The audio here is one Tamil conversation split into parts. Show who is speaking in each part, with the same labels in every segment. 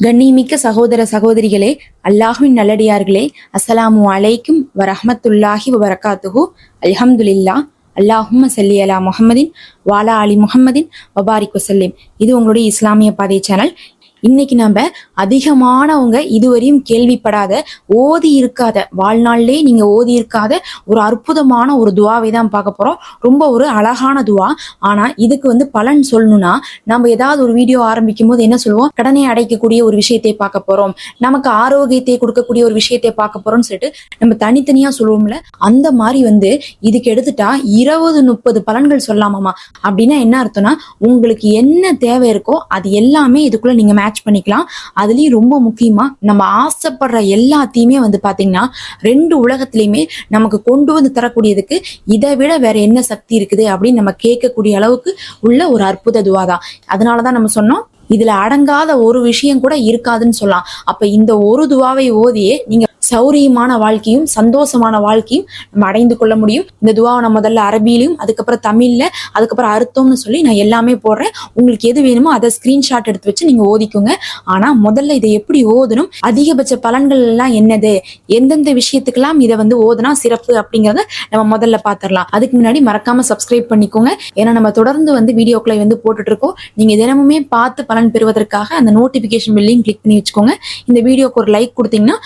Speaker 1: கண்ணிமிக்க சகோதர சகோதரிகளே அல்லாஹின் நல்லடியார்களே அஸ்ஸலாமு அலைக்கும் வரஹமத்துல்லாஹி வரகாத்துஹு அல்ஹம்துலில்லா அல்லாஹும் சல்லி அலா முஹம்மதின் வாலா அலி முஹம்மதின் வபாரிக் வசல்லிம் இது உங்களுடைய இஸ்லாமிய பாதை சேனல். இன்னைக்கு நம்ம அதிகமானவங்க இதுவரையும் கேள்விப்படாத ஓதி இருக்காத வாழ்நாள்லேயே நீங்க ஓதி இருக்காத ஒரு அற்புதமான ஒரு துவாவை தான் பார்க்க போறோம். ரொம்ப ஒரு அழகான துவா. ஆனா இதுக்கு வந்து பலன் சொல்லணும்னா நம்ம ஏதாவது ஒரு வீடியோ ஆரம்பிக்கும் போது என்ன சொல்லுவோம்? கடனை அடைக்கக்கூடிய ஒரு விஷயத்தை பார்க்க போறோம். நமக்கு ஆரோக்கியத்தை கொடுக்கக்கூடிய ஒரு விஷயத்தை பார்க்க போறோம்னு சொல்லிட்டு நம்ம தனித்தனியா சொல்லுவோம்ல அந்த மாதிரி வந்து இதுக்கு எடுத்துட்டா இருபது முப்பது பலன்கள் சொல்லாமாமா அப்படின்னா என்ன அர்த்தம்னா உங்களுக்கு என்ன தேவை இருக்கோ அது எல்லாமே இதுக்குள்ள நீங்க மேட்ச் பண்ணிக்கலாம். அதுலயும் ரொம்ப முக்கியமா நம்ம ஆசைப்படுற எல்லாத்தையுமே வந்து பாத்தீங்கன்னா ரெண்டு உலகத்திலயுமே நமக்கு கொண்டு வந்து தரக்கூடியதுக்கு இதை விட வேற என்ன சக்தி இருக்குது அப்படின்னு நம்ம கேட்கக்கூடிய அளவுக்கு உள்ள ஒரு அற்புத துவா தான் அதனாலதான் நம்ம சொன்னோம் இதுல அடங்காத ஒரு விஷயம் கூட இருக்காதுன்னு சொல்லலாம். அப்ப இந்த ஒரு துவாவை ஓதியே நீங்க சௌரியமான வாழ்க்கையும் சந்தோஷமான வாழ்க்கையும் நம்ம அடைந்து கொள்ள முடியும். இந்த துவாவை நான் முதல்ல அரபியிலையும் அதுக்கப்புறம் தமிழ்ல அதுக்கப்புறம் அர்த்தம்னு சொல்லி நான் எல்லாமே போடுறேன். உங்களுக்கு எது வேணுமோ அதை ஸ்கிரீன்ஷாட் எடுத்து வச்சு நீங்க ஓதிக்கோங்க. ஆனா முதல்ல இதை எப்படி ஓதணும்? அதிகபட்ச பலன்கள் எல்லாம் என்னது? எந்தெந்த விஷயத்துக்கெல்லாம் இதை வந்து ஓதுனா சிறப்பு அப்படிங்கறத நம்ம முதல்ல பாத்திரலாம். அதுக்கு முன்னாடி மறக்காம சப்ஸ்கிரைப் பண்ணிக்கோங்க. ஏன்னா நம்ம தொடர்ந்து வந்து வீடியோக்களை வந்து போட்டுட்டு இருக்கோம் நீங்க தினமுமே பார்த்து பலன் பெறுவதற்காக அந்த நோட்டிபிகேஷன் பில்லையும் கிளிக் பண்ணி வச்சுக்கோங்க. இந்த வீடியோக்கு ஒரு லைக் கொடுத்தீங்கன்னா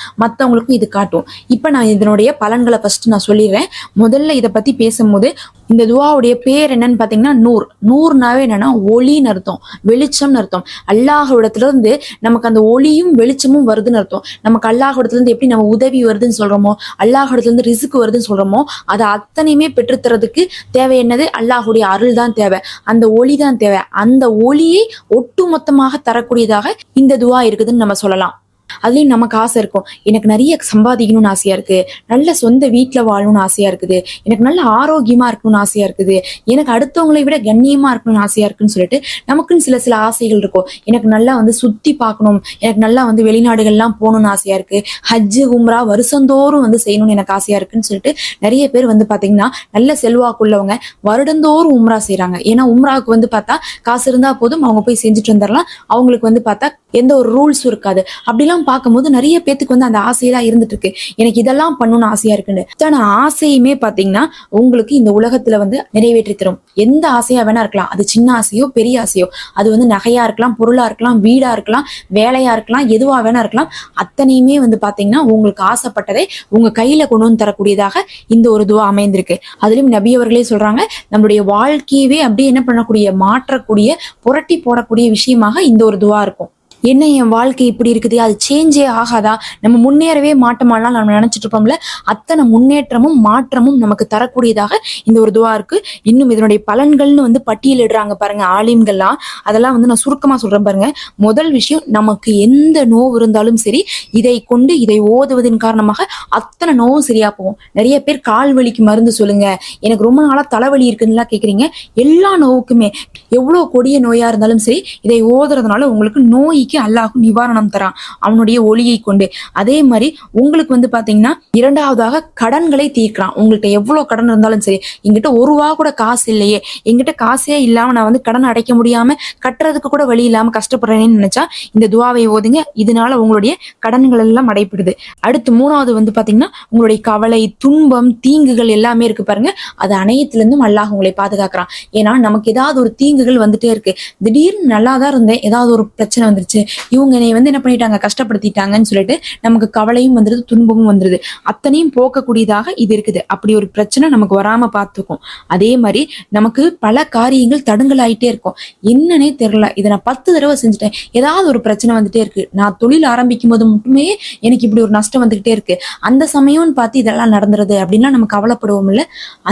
Speaker 1: மற்றவங்களுக்கும் இது காட்டும். இப்போ நான் இதனுடைய பலன்களை ஃபர்ஸ்ட் நான் சொல்லிடுறேன். முதல்ல இதை பத்தி பேசும்போது இந்த துவாவுடைய பேர் என்னன்னு பார்த்தீங்கன்னா நூர். நூறுனாவே என்னன்னா ஒளின்னு அர்த்தம். வெளிச்சம்னு அர்த்தம். அல்லாஹ்விடத்துல இருந்து நமக்கு அந்த ஒளியும் வெளிச்சமும் வருதுன்னு அர்த்தம். நமக்கு அல்லாஹ்விடத்துல இருந்து எப்படி நம்ம உதவி வருதுன்னு சொல்றோமோ அல்லாஹ்விடத்துல இருந்து ரிசுக்கு வருதுன்னு சொல்றோமோ அதை அத்தனையுமே பெற்றுத்தரதுக்கு தேவை என்னது? அல்லாஹுடைய அருள் தான் தேவை. அந்த ஒளி தான் தேவை. அந்த ஒளியை ஒட்டுமொத்தமாக தரக்கூடியதாக இந்த துவா இருக்குதுன்னு நம்ம சொல்லலாம். அதுலயும் நமக்கு ஆசை இருக்கும். எனக்கு நிறைய சம்பாதிக்கணும்னு ஆசையா இருக்கு. நல்ல சொந்த வீட்டுல வாழணும்னு ஆசையா இருக்குது. எனக்கு நல்ல ஆரோக்கியமா இருக்கணும்னு ஆசையா இருக்குது. எனக்கு அடுத்தவங்களை விட கண்ணியமா இருக்கணும்னு ஆசையா இருக்குன்னு சொல்லிட்டு நமக்குன்னு சில சில ஆசைகள் இருக்கும். எனக்கு நல்லா வந்து சுத்தி பார்க்கணும். எனக்கு நல்லா வந்து வெளிநாடுகள்லாம் போகணும்னு ஆசையா இருக்கு. ஹஜ்ஜு உம்ரா வருஷந்தோறும் வந்து செய்யணும்னு எனக்கு ஆசையா இருக்குன்னு சொல்லிட்டு நிறைய பேர் வந்து பாத்தீங்கன்னா நல்ல செல்வாக்குள்ளவங்க வருடந்தோறும் உம்ரா செய்றாங்க. ஏன்னா உம்ராவுக்கு வந்து பார்த்தா காசு இருந்தா போதும். அவங்க போய் செஞ்சுட்டு வந்துடலாம் அவங்களுக்கு வந்து பார்த்தா எந்த ஒரு ரூல்ஸும் இருக்காது. அப்படிலாம் பார்க்கும்போது நிறைய பேத்துக்கு வந்து அந்த ஆசையெல்லாம் இருந்துட்டு இருக்கு எனக்கு இதெல்லாம் பண்ணணும்னு ஆசையா இருக்குன்னு. இத்தனை ஆசையுமே பாத்தீங்கன்னா உங்களுக்கு இந்த உலகத்துல வந்து நிறைவேற்றி தரும். எந்த ஆசையா வேணா இருக்கலாம். அது சின்ன ஆசையோ பெரிய ஆசையோ. அது வந்து நகையா இருக்கலாம் பொருளா இருக்கலாம் வீடா இருக்கலாம் வேலையா இருக்கலாம் எதுவா வேணா இருக்கலாம். அத்தனையுமே வந்து பாத்தீங்கன்னா உங்களுக்கு ஆசைப்பட்டதை உங்க கையில கொண்டு வந்து தரக்கூடியதாக இந்த ஒரு துவா அமைந்திருக்கு. அதுலயும் நபி அவர்களே சொல்றாங்க நம்மளுடைய வாழ்க்கையவே அப்படியே என்ன பண்ணக்கூடிய மாற்றக்கூடிய புரட்டி போடக்கூடிய விஷயமாக இந்த ஒரு துவா இருக்கும். என்ன என் வாழ்க்கை இப்படி இருக்குது? அது சேஞ்சே ஆகாதா? நம்ம முன்னேறவே மாட்டோமாலாம் நம்ம நினைச்சிட்டு இருப்போம்ல? அத்தனை முன்னேற்றமும் மாற்றமும் நமக்கு தரக்கூடியதாக இந்த ஒரு துவா இருக்கு. இன்னும் இதனுடைய பலன்கள்னு வந்து பட்டியலிடுறாங்க பாருங்க ஆலிம்கள்லாம். அதெல்லாம் வந்து நான் சுருக்கமா சொல்றேன் பாருங்க. முதல் விஷயம் நமக்கு எந்த நோவு இருந்தாலும் சரி இதை கொண்டு இதை ஓதுவதன் காரணமாக அத்தனை நோவும் சரியா போகும். நிறைய பேர் கால் வலிக்கு மருந்து சொல்லுங்க. எனக்கு ரொம்ப நாளா தலைவலி இருக்குன்னுலாம் கேக்குறீங்க. எல்லா நோவுக்குமே எவ்வளவு கொடிய நோயா இருந்தாலும் சரி இதை ஓதுறதுனால உங்களுக்கு நோய்க்கு அல்லாஹ் நிவாரணம் தரான் அவனுடைய ஒளியை கொண்டு. அதே மாதிரி உங்களுக்கு வந்து பாத்தீங்கன்னா இரண்டாவதாக கடன்களை தீர்க்கிறான். உங்கள்கிட்ட எவ்வளவு கடன் இருந்தாலும் சரி எங்கிட்ட ஒரு ரூபா கூட காசு இல்லையே எங்கிட்ட காசே இல்லாம நான் வந்து கடன் அடைக்க முடியாம கட்டுறதுக்கு கூட வழி இல்லாம கஷ்டப்படுறேன்னு நினைச்சா இந்த துவாவை ஓதுங்க. இதனால உங்களுடைய கடன்கள் எல்லாம் அடைப்பிடுது அடுத்து மூணாவது வந்து பாத்தீங்கன்னா உங்களுடைய கவலை துன்பம் தீங்குகள் எல்லாமே இருக்கு பாருங்க. அது அனைத்துல இருந்தும் அல்லாஹ் உங்களை பாதுகாக்கிறான். ஏன்னா நமக்கு ஏதாவது ஒரு தீங்குகள் வந்துட்டே இருக்கு. திடீர்னு நல்லா தான் இருந்தேன். ஏதாவது ஒரு பிரச்சனை வந்துருச்சு. இவங்க என்னை வந்து என்ன பண்ணிட்டாங்க கஷ்டப்படுத்திட்டாங்கன்னு சொல்லிட்டு நமக்கு கவலையும் வந்துருது துன்பமும் வந்துருது. அத்தனையும் போக்கக்கூடியதாக இது இருக்குது. அப்படி ஒரு பிரச்சனை நமக்கு வராம பார்த்துக்கும். அதே மாதிரி நமக்கு பல காரியங்கள் தடுங்கலாயிட்டே இருக்கும். என்னன்னே தெரியல. இதை நான் பத்து தடவை செஞ்சுட்டேன். ஏதாவது ஒரு பிரச்சனை வந்துட்டே இருக்கு. நான் தொழில் ஆரம்பிக்கும் போது மட்டுமே எனக்கு இப்படி ஒரு நஷ்டம் வந்துகிட்டே இருக்கு. அந்த சமயம்னு பார்த்து இதெல்லாம் நடந்துருது அப்படின்லாம் நம்ம கவலைப்படுவோம் இல்ல?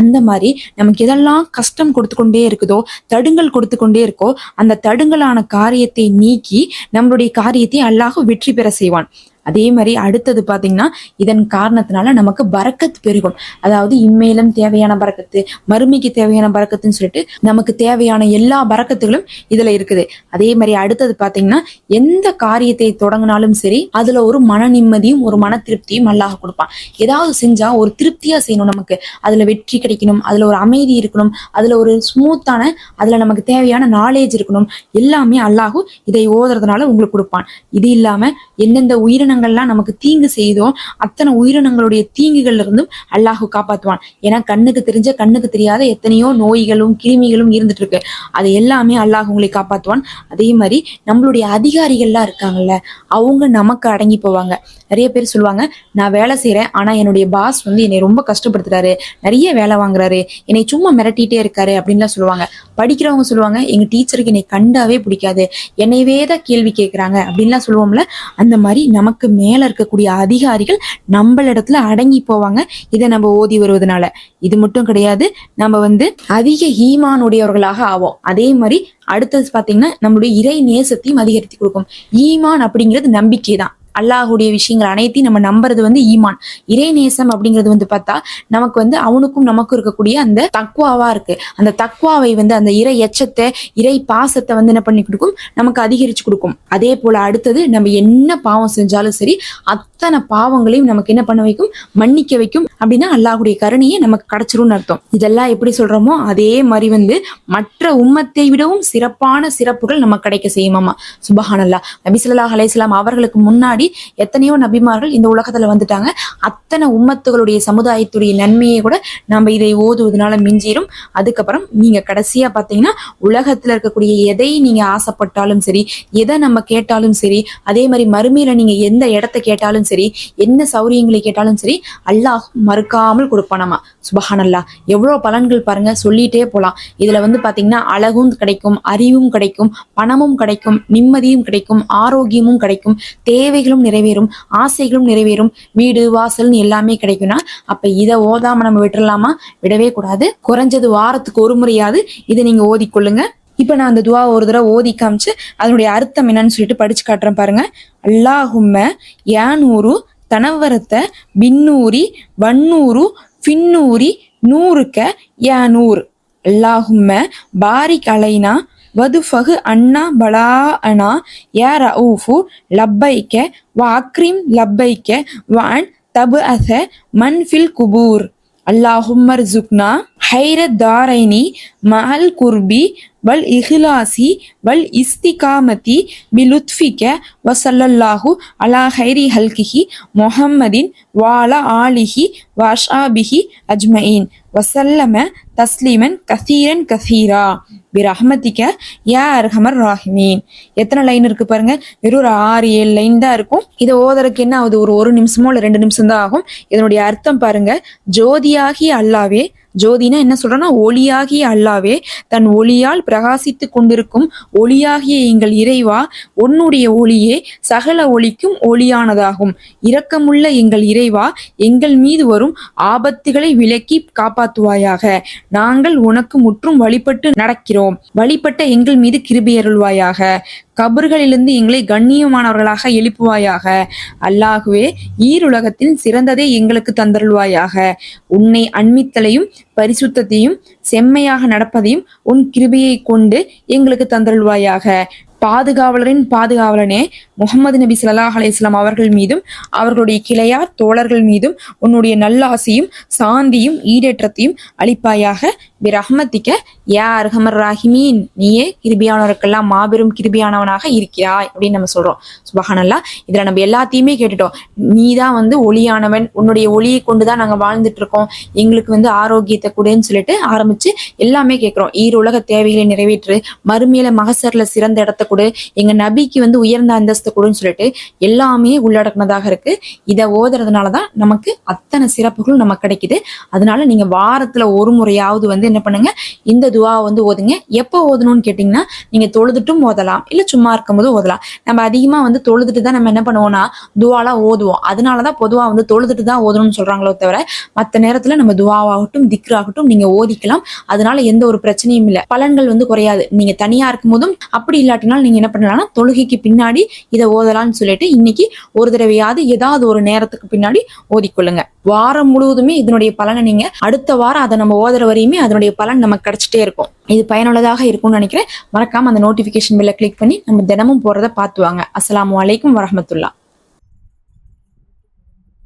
Speaker 1: அந்த மாதிரி நமக்கு எதெல்லாம் கஷ்டம் கொடுத்து கொண்டே இருக்குதோ தடுங்கல் கொடுத்து கொண்டே இருக்கோ அந்த தடுங்கலான காரியத்தை நீக்கி நம்மளுடைய காரியத்தை அல்லாஹ் வெற்றி பெற செய்வான். அதே மாதிரி அடுத்தது பாத்தீங்கன்னா இதன் காரணத்தினால நமக்கு பறக்கத்து பெருகும். அதாவது இம்மையிலும் தேவையான பறக்கத்து மறுமைக்கு தேவையான பறக்கத்துன்னு சொல்லிட்டு நமக்கு தேவையான எல்லா பறக்கத்துகளும் இதுல இருக்குது. அதே மாதிரி அடுத்தது பாத்தீங்கன்னா எந்த காரியத்தை தொடங்கினாலும் சரி அதுல ஒரு மன நிம்மதியும் ஒரு மன திருப்தியும் அல்லாஹ் கொடுப்பான். ஏதாவது செஞ்சா ஒரு திருப்தியா செய்யணும் நமக்கு. அதுல வெற்றி கிடைக்கணும் அதுல ஒரு அமைதி இருக்கணும் அதுல ஒரு ஸ்மூத்தான அதுல நமக்கு தேவையான நாலேஜ் இருக்கணும். எல்லாமே அல்லாஹு இதை ஓதுறதுனால உங்களுக்கு கொடுப்பான். இது இல்லாம எந்தெந்த உயிரின உயிரினங்கள்லாம் நமக்கு தீங்கு செய்தோ அத்தனை உயிரினங்களுடைய தீங்குகள்ல இருந்தும் அல்லாஹு காப்பாத்துவான். ஏன்னா கண்ணுக்கு தெரிஞ்ச கண்ணுக்கு தெரியாத எத்தனையோ நோய்களும் கிருமிகளும் இருந்துட்டு இருக்கு அது எல்லாமே அல்லாஹ் உங்களை காப்பாத்துவான். அதே மாதிரி நம்மளுடைய அதிகாரிகள்லாம் இருக்காங்கல்ல அவங்க நமக்கு அடங்கி போவாங்க. நிறைய பேர் சொல்லுவாங்க நான் வேலை செய்யறேன் ஆனா என்னுடைய பாஸ் வந்து என்னை ரொம்ப கஷ்டப்படுத்துறாரு. நிறைய வேலை வாங்குறாரு. என்னை சும்மா மிரட்டிட்டே இருக்காரு அப்படின்லாம் சொல்லுவாங்க. படிக்கிறவங்க சொல்லுவாங்க எங்க டீச்சருக்கு என்னை கண்டாவே பிடிக்காது. என்னையவே தான் கேள்வி கேட்குறாங்க அப்படின்லாம் சொல்லுவோம்ல. அந்த மாதிரி நமக்கு மேல இருக்கக்கூடிய அதிகாரிகள் நம்மளிடத்துல அடங்கி போவாங்க. இதை நம்ம ஓதி வருவதனால. இது மட்டும் கிடையாது. நம்ம வந்து அதிக ஈமானுடையவர்களாக ஆவோம். அதே மாதிரி அடுத்தது பாத்தீங்கன்னா நம்மளுடைய இறை நேசத்தையும் அதிகரித்து கொடுக்கும். ஈமான் அப்படிங்கிறது நம்பிக்கை தான் அல்லாஹுடைய விஷயங்கள் அனைத்தையும் நம்ம நம்புறது வந்து ஈமான். இறை நேசம் அப்படிங்கிறது வந்து பார்த்தா நமக்கு வந்து அவனுக்கும் நமக்கும் இருக்கக்கூடிய அந்த தக்குவாவா இருக்கு. அந்த தக்குவாவை வந்து அந்த இறை எச்சத்தை இறை பாசத்தை வந்து என்ன பண்ணி கொடுக்கும்? நமக்கு அதிகரிச்சு கொடுக்கும். அதே போல அடுத்தது நம்ம என்ன பாவம் செஞ்சாலும் சரி அத்தனை பாவங்களையும் நமக்கு என்ன பண்ண வைக்கும்? மன்னிக்க வைக்கும். அப்படின்னா அல்லாஹுடைய கருணையை நமக்கு கிடைச்சிரும்னு அர்த்தம். இதெல்லாம் எப்படி சொல்றோமோ அதே மாதிரி வந்து மற்ற உம்மத்தை விடவும் சிறப்பான சிறப்புகள் நமக்கு கிடைக்க செய்யுமாமா சுபஹானல்லா. நபிசுல்லா அலையாம் அவர்களுக்கு முன்னாடி எத்தனையோ நபிமார்கள் இந்த உலகத்துல வந்துட்டாங்க. அத்தனை உம்மத்துகளுடைய சமுதாயத்துடைய நன்மையை கூட நம்ம இதை ஓதுவதனால மிஞ்சிடும் அதுக்கப்புறம் நீங்க கடைசியா பாத்தீங்கன்னா உலகத்துல இருக்கக்கூடிய எதை நீங்க ஆசைப்பட்டாலும் சரி எதை நம்ம கேட்டாலும் சரி அதே மாதிரி மறுமையில நீங்க எந்த இடத்த கேட்டாலும் சரி என்ன சௌரியங்களை கேட்டாலும் சரி அல்லாஹ் மறுக்காமல் கொடுப்பானாமா. சுபஹானல்லா எவ்வளவு பலன்கள் பாருங்க சொல்லிட்டே போலாம். இதுல வந்து பாத்தீங்கன்னா அழகும் கிடைக்கும் அறிவும் கிடைக்கும் பணமும் கிடைக்கும் நிம்மதியும் கிடைக்கும் ஆரோக்கியமும் கிடைக்கும் தேவைகள் தேவைகளும் நிறைவேறும் ஆசைகளும் நிறைவேறும். வீடு வாசல்னு எல்லாமே கிடைக்கும்னா அப்ப இதை ஓதாம நம்ம விட்டுறலாமா? விடவே கூடாது. குறைஞ்சது வாரத்துக்கு ஒரு முறையாவது இதை நீங்க ஓதிக்கொள்ளுங்க. இப்ப நான் அந்த துவா ஒரு தடவை ஓதி காமிச்சு அதனுடைய அர்த்தம் என்னன்னு சொல்லிட்டு படிச்சு காட்டுறேன் பாருங்க. அல்லாஹும்ம யானூரு தனவரத்தை பின்னூரி வன்னூரு பின்னூரி நூறுக்க யானூர் அல்லாஹும்ம பாரிக் அலைனா வதுஃபகு அண்ணா பலா அனா யா ரவுஃபு லப்பைக்க வ அக்ரிம் லப்பைக்க வான் தபு அச மன்ஃபில் குபூர். அல்லாஹும்மர் ஜுக்னா ஹைரத் தாரைனி மஹல் குர்பி வல் இஹ்லாசி வல் இஸ்திகாமதி பிலுத்ஃபிக வசல்லல்லாஹு அலா ஹைரி ஹல்கிஹி முஹம்மதின் வாலா ஆலிஹி வாஷாபிஹி அஜ்மயின் வசல்லம தஸ்லீமன் கசீரன் கசீரா. பிரஹ்மதிக்க யா அர்ஹமர் ராஹிமீன். எத்தனை லைன் இருக்கு பாருங்க? வெறும் ஒரு ஆறு ஏழு லைன் தான் இருக்கும். இதை ஓதறதுக்கு என்ன ஆகுது? ஒரு ஒரு நிமிஷமோ இல்லை ரெண்டு நிமிஷம் தான் ஆகும். இதனுடைய அர்த்தம் பாருங்க. ஜோதியாகி அல்லாவே ஜோதினா என்ன சொல்றேன்னா ஒளியாகிய அல்லாவே தன் ஒளியால் பிரகாசித்து கொண்டிருக்கும் ஒளியாகிய எங்கள் இறைவா உன்னுடைய ஒளியே சகல ஒளிக்கும் ஒளியானதாகும். இரக்கமுள்ள எங்கள் இறைவா எங்கள் மீது வரும் ஆபத்துகளை விலக்கி காப்பாற்றுவாயாக. நாங்கள் உனக்கு முற்றும் வழிபட்டு நடக்கிறோம். வழிபட்ட எங்கள் மீது கிருபியருள்வாயாக கபர்களிலிருந்து எங்களை கண்ணியமானவர்களாக எழுப்புவாயாக. அல்லாகுவே ஈருலகத்தின் சிறந்ததே எங்களுக்கு தந்தருள்வாயாக. உன்னை அண்மித்தலையும் பரிசுத்தத்தையும் செம்மையாக நடப்பதையும் உன் கிருபையை கொண்டு எங்களுக்கு தந்தருள்வாயாக. பாதுகாவலரின் பாதுகாவலனே முகமது நபி சல்லாஹ் அலையம் அவர்கள் மீதும் அவர்களுடைய கிளையார் தோழர்கள் மீதும் உன்னுடைய நல்லாசியும் சாந்தியும் ஈடேற்றத்தையும் அளிப்பாயாக. பிரஹ்மத்திக்க யா அர்ஹமர் ராஹிமீன் நீயே கிருபியானவருக்கெல்லாம் மாபெரும் கிருபியானவனாக இருக்கிறாய் அப்படின்னு நம்ம சொல்றோம். சுபஹானல்லா இதுல நம்ம எல்லாத்தையுமே கேட்டுட்டோம். நீ தான் வந்து ஒளியானவன் உன்னுடைய ஒளியை கொண்டு தான் நாங்க வாழ்ந்துட்டு இருக்கோம் எங்களுக்கு வந்து ஆரோக்கியத்தை கொடுன்னு சொல்லிட்டு ஆரம்பிச்சு எல்லாமே கேட்கிறோம் ஈர உலக தேவைகளை நிறைவேற்று மறுமையில மகசர்ல சிறந்த இடத்த கொடு. எங்க நபிக்கு வந்து உயர்ந்த அந்தஸ்து கொடுன்னு சொல்லிட்டு எல்லாமே உள்ளடக்கினதாக இருக்கு. இதை ஓதுறதுனாலதான் நமக்கு அத்தனை சிறப்புகளும் நமக்கு கிடைக்குது. அதனால நீங்க வாரத்துல ஒரு முறையாவது வந்து என்ன பண்ணுங்க? இந்த துவா வந்து ஓதுங்க. எப்போ ஓதணும்னு கேட்டிங்கன்னா நீங்க தொழுதுட்டும் ஓதலாம். இல்ல சும்மா இருக்கும்போது ஓதலாம். நம்ம அதிகமா வந்து தொழுதுட்டு தான் நம்ம என்ன பண்ணுவோம்னா துவாலாம் ஓதுவோம். அதனாலதான் பொதுவா வந்து தொழுதுட்டு தான் ஓதணும்னு சொல்றாங்களோ தவிர மற்ற நேரத்துல நம்ம துவாவாகட்டும் திக்ராகட்டும் நீங்க ஓதிக்கலாம். அதனால எந்த ஒரு பிரச்சனையும் இல்லை. பலன்கள் வந்து குறையாது. நீங்க தனியா இருக்கும்போதும் அப்படி இல்லாட்டினாலும் அதனால நீங்க என்ன பண்ணலாம்னா தொழுகைக்கு பின்னாடி இதை ஓதலாம்னு சொல்லிட்டு இன்னைக்கு ஒரு தடவையாவது ஏதாவது ஒரு நேரத்துக்கு பின்னாடி ஓதிக்கொள்ளுங்க. வாரம் முழுவதுமே இதனுடைய பலனை நீங்க அடுத்த வாரம் அதை நம்ம ஓதுற வரையுமே அதனுடைய பலன் நமக்கு கிடைச்சிட்டே இருக்கும். இது பயனுள்ளதாக இருக்கும்னு நினைக்கிறேன். மறக்காம அந்த நோட்டிபிகேஷன் பெல்ல கிளிக் பண்ணி நம்ம தினமும் போறத பார்த்துவாங்க. அஸ்லாம் வலைக்கும் அலைக்கும்